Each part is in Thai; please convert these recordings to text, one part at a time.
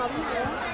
好一点。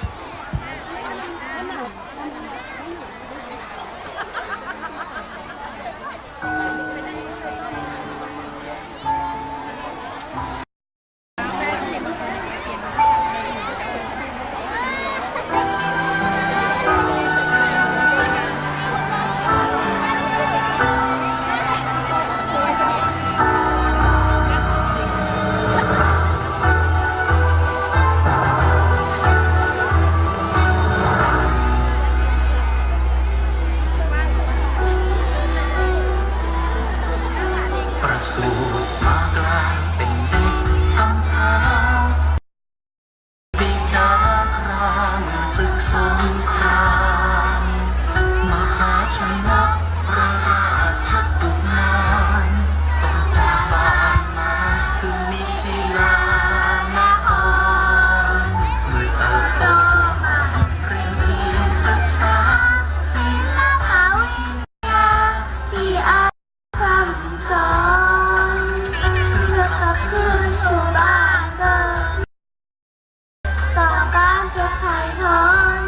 สู่มากลเป็นที่ ต่อการจะถ่ายถอน